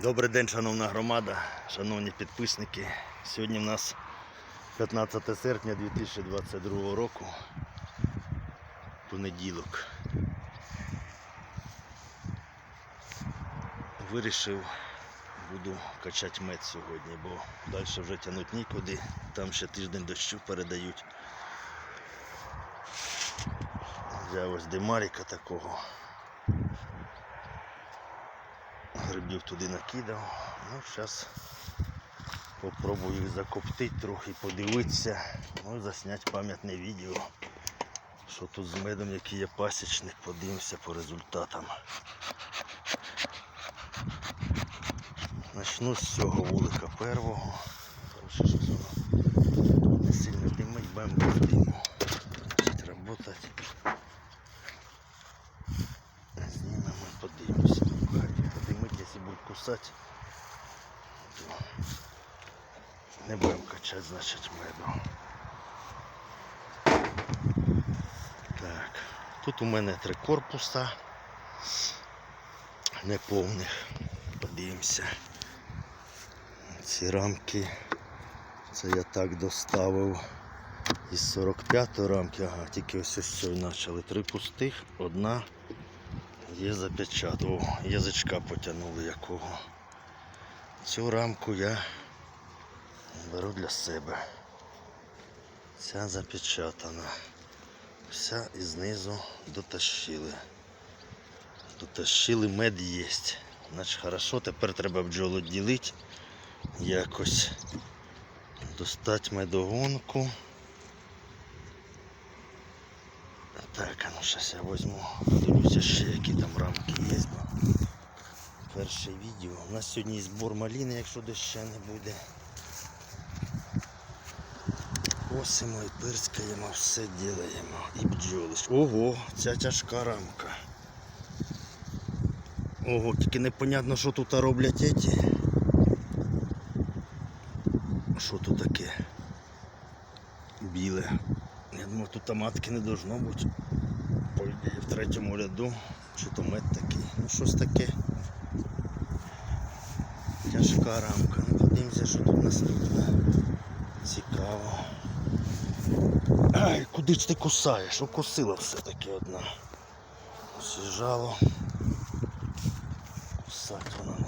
Добрий день, шановна громада, шановні підписники. Сьогодні в нас 15 серпня 2022 року. Понеділок. Вирішив, буду качати мед сьогодні, бо далі вже тягнути нікуди. Там ще тиждень дощу передають. Взяв ось демаріка такого. Грибів туди накидав. Ну, зараз попробую їх закоптити трохи, подивитися, ну і засняти пам'ятне відео. Що тут з медом, який є пасічник, подивимося по результатам. Начну з цього вулика первого. Там ще воно не сильно димить, бемба в диму. Значить, работать. Знімемо і подивимося. Ну, хай подимить, якщо будуть кусати, не будемо качати, значить, меду. Так, тут у мене три корпуса неповних. Подивимося. Ці рамки. Це я так доставив із 45 рамки, ага, тільки ось ось цього почали. Три пустих, одна є запечат. Язичка потягнули якого. Цю рамку я беру для себе. Ця запечатана. Вся і знизу дотащили. Дотащили, мед є. Значить хорошо, тепер треба бджолу ділити. Якось достати медогонку. Так, ну зараз я візьму, подивлюся ще які там рамки є. Перше відео. У нас сьогодні збор маліни, якщо доща не буде. Косимо і пирскаємо, все ділаємо. І бджоли. Ого, ця тяжка рамка. Ого, тільки непонятно, що тут роблять ці. Що тут таке? Біле. Я думаю, тут матки не должно бути. В третьому ряду. Чи то мед такий. Ну щось таке. Тяжка рамка. Ну подивимося, що тут наступне. Цікаво. Ай, куди ж ти кусаєш? Укусила все-таки одна. Сіжало. Кусати вона не